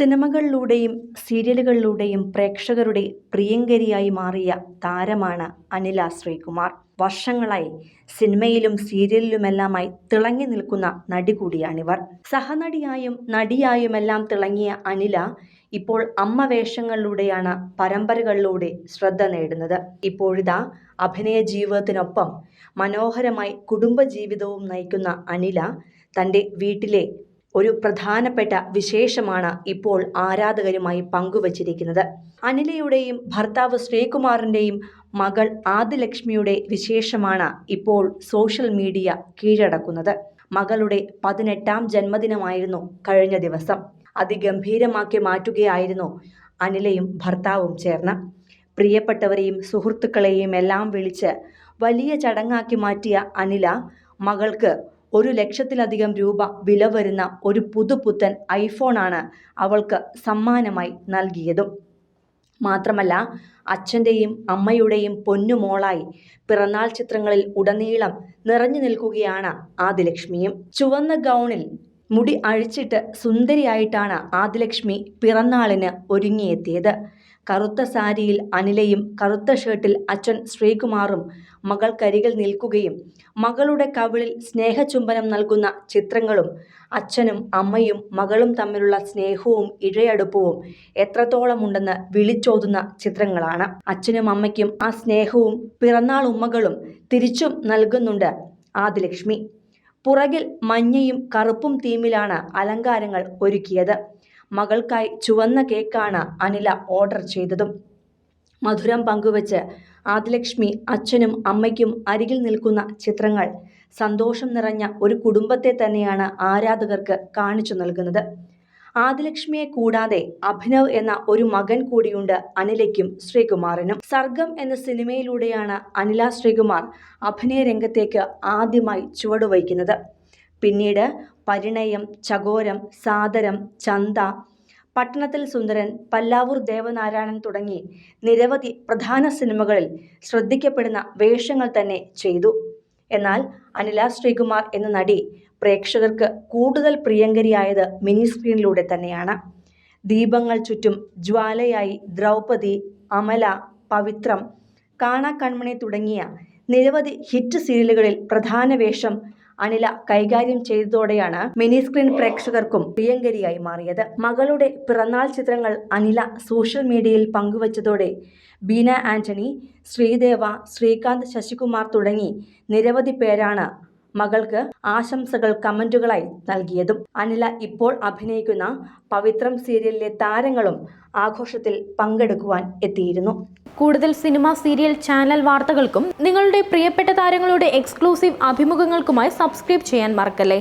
സിനിമകളിലൂടെയും സീരിയലുകളിലൂടെയും പ്രേക്ഷകരുടെ പ്രിയങ്കരിയായി മാറിയ താരമാണ് അനില ശ്രീകുമാർ. വർഷങ്ങളായി സിനിമയിലും സീരിയലിലുമെല്ലാമായി തിളങ്ങി നിൽക്കുന്ന നടി കൂടിയാണിവർ സഹനടിയായും നടിയായുമെല്ലാം തിളങ്ങിയ അനില ഇപ്പോൾ അമ്മ വേഷങ്ങളിലൂടെയാണ് പരമ്പരകളിലൂടെ ശ്രദ്ധ നേടുന്നത്. ഇപ്പോഴിതാ അഭിനയ ജീവിതത്തിനൊപ്പം മനോഹരമായി കുടുംബജീവിതവും നയിക്കുന്ന അനില തന്റെ വീട്ടിലെ ഒരു പ്രധാനപ്പെട്ട വിശേഷമാണ് ഇപ്പോൾ ആരാധകരുമായി പങ്കുവച്ചിരിക്കുന്നത്. അനിലയുടെയും ഭർത്താവ് ശ്രീകുമാറിന്റെയും മകൾ ആദിലക്ഷ്മിയുടെ വിശേഷമാണ് ഇപ്പോൾ സോഷ്യൽ മീഡിയ കീഴടക്കുന്നത്. മകളുടെ പതിനെട്ടാം ജന്മദിനമായിരുന്നു കഴിഞ്ഞ ദിവസം. അതിഗംഭീരമാക്കി മാറ്റുകയായിരുന്നു അനിലയും ഭർത്താവും ചേർന്ന്. പ്രിയപ്പെട്ടവരെയും സുഹൃത്തുക്കളെയും എല്ലാം വിളിച്ച് വലിയ ചടങ്ങാക്കി മാറ്റിയ അനില മകൾക്ക് ഒരു ലക്ഷത്തിലധികം രൂപ വില വരുന്ന ഒരു പുതുപുത്തൻ ഐഫോണാണ് അവൾക്ക് സമ്മാനമായി നൽകിയതും. മാത്രമല്ല അച്ഛന്റെയും അമ്മയുടെയും പൊന്നുമോളായി പിറന്നാൾ ചിത്രങ്ങളിൽ ഉടനീളം നിറഞ്ഞു നിൽക്കുകയാണ് ആദിലക്ഷ്മിയും. ചുവന്ന ഗൗണിൽ മുടി അഴിച്ചിട്ട് സുന്ദരിയായിട്ടാണ് ആദിലക്ഷ്മി പിറന്നാളിന് ഒരുങ്ങിയെത്തിയത്. കറുത്ത സാരിയിൽ അനിലയും കറുത്ത ഷർട്ടിൽ അച്ഛൻ ശ്രീകുമാറും മകൾക്കരികിൽ നിൽക്കുകയും മകളുടെ കവിളിൽ സ്നേഹചുംബനം നൽകുന്ന ചിത്രങ്ങളും അച്ഛനും അമ്മയും മകളും തമ്മിലുള്ള സ്നേഹവും ഇഴയടുപ്പവും എത്രത്തോളമുണ്ടെന്ന് വിളിച്ചോതുന്ന ചിത്രങ്ങളാണ്. അച്ഛനും അമ്മയ്ക്കും ആ സ്നേഹവും പിറന്നാൾ ഉമ്മകളും തിരിച്ചും നൽകുന്നുണ്ട് ആദിലക്ഷ്മി. പുറകിൽ മഞ്ഞയും കറുപ്പും തീമിലാണ് അലങ്കാരങ്ങൾ ഒരുക്കിയത്. മകൾക്കായി ചുവന്ന കേക്കാണ് അനില ഓർഡർ ചെയ്തതും. മധുരം പങ്കുവച്ച് ആദിലക്ഷ്മി അച്ഛനും അമ്മയ്ക്കും അരികിൽ നിൽക്കുന്ന ചിത്രങ്ങൾ സന്തോഷം നിറഞ്ഞ ഒരു കുടുംബത്തെ തന്നെയാണ് ആരാധകർക്ക് കാണിച്ചു നൽകുന്നത്. ആദിലക്ഷ്മിയെ കൂടാതെ അഭിനവ് എന്ന ഒരു മകൻ കൂടിയുണ്ട് അനിലയ്ക്കും ശ്രീകുമാറിനും. സർഗം എന്ന സിനിമയിലൂടെയാണ് അനില ശ്രീകുമാർ അഭിനയ രംഗത്തേക്ക് ആദ്യമായി ചുവടുവയ്ക്കുന്നത് പിന്നീട് പരിണയം ചകോരം സാദരം ചന്ത പട്ടണത്തിൽ സുന്ദരൻ പല്ലാവൂർ ദേവനാരായണൻ തുടങ്ങി നിരവധി പ്രധാന സിനിമകളിൽ ശ്രദ്ധിക്കപ്പെടുന്ന വേഷങ്ങൾ തന്നെ ചെയ്തു. എന്നാൽ അനില ശ്രീകുമാർ എന്ന നടി പ്രേക്ഷകർക്ക് കൂടുതൽ പ്രിയങ്കരിയായത് മിനി സ്ക്രീനിലൂടെ തന്നെയാണ്. ദീപങ്ങൾ ചുറ്റും ജ്വാലയായി ദ്രൗപദി അമല പവിത്രം കാണാ കൺമണി തുടങ്ങിയ നിരവധി ഹിറ്റ് സീരിയലുകളിൽ പ്രധാന വേഷം അനില കൈകാര്യം ചെയ്തതോടെയാണ് മിനി സ്ക്രീൻ പ്രേക്ഷകർക്കും പ്രിയങ്കരിയായി മാറിയത്. മകളുടെ പിറന്നാൾ ചിത്രങ്ങൾ അനില സോഷ്യൽ മീഡിയയിൽ പങ്കുവച്ചതോടെ ബീന ആന്റണി ശ്രീദേവ ശ്രീകാന്ത് ശശികുമാർ തുടങ്ങി നിരവധി പേരാണ് മകൾക്ക് ആശംസകൾ കമന്റുകളായി നൽകിയതും. അനില ഇപ്പോൾ അഭിനയിക്കുന്ന പവിത്രം സീരിയലിലെ താരങ്ങളും ആഘോഷത്തിൽ പങ്കെടുക്കുവാൻ എത്തിയിരുന്നു. കൂടുതൽ സിനിമ സീരിയൽ ചാനൽ വാർത്തകൾക്കും നിങ്ങളുടെ പ്രിയപ്പെട്ട താരങ്ങളുടെ എക്സ്ക്ലൂസീവ് അഭിമുഖങ്ങൾക്കുമായി സബ്സ്ക്രൈബ് ചെയ്യാൻ മറക്കല്ലേ?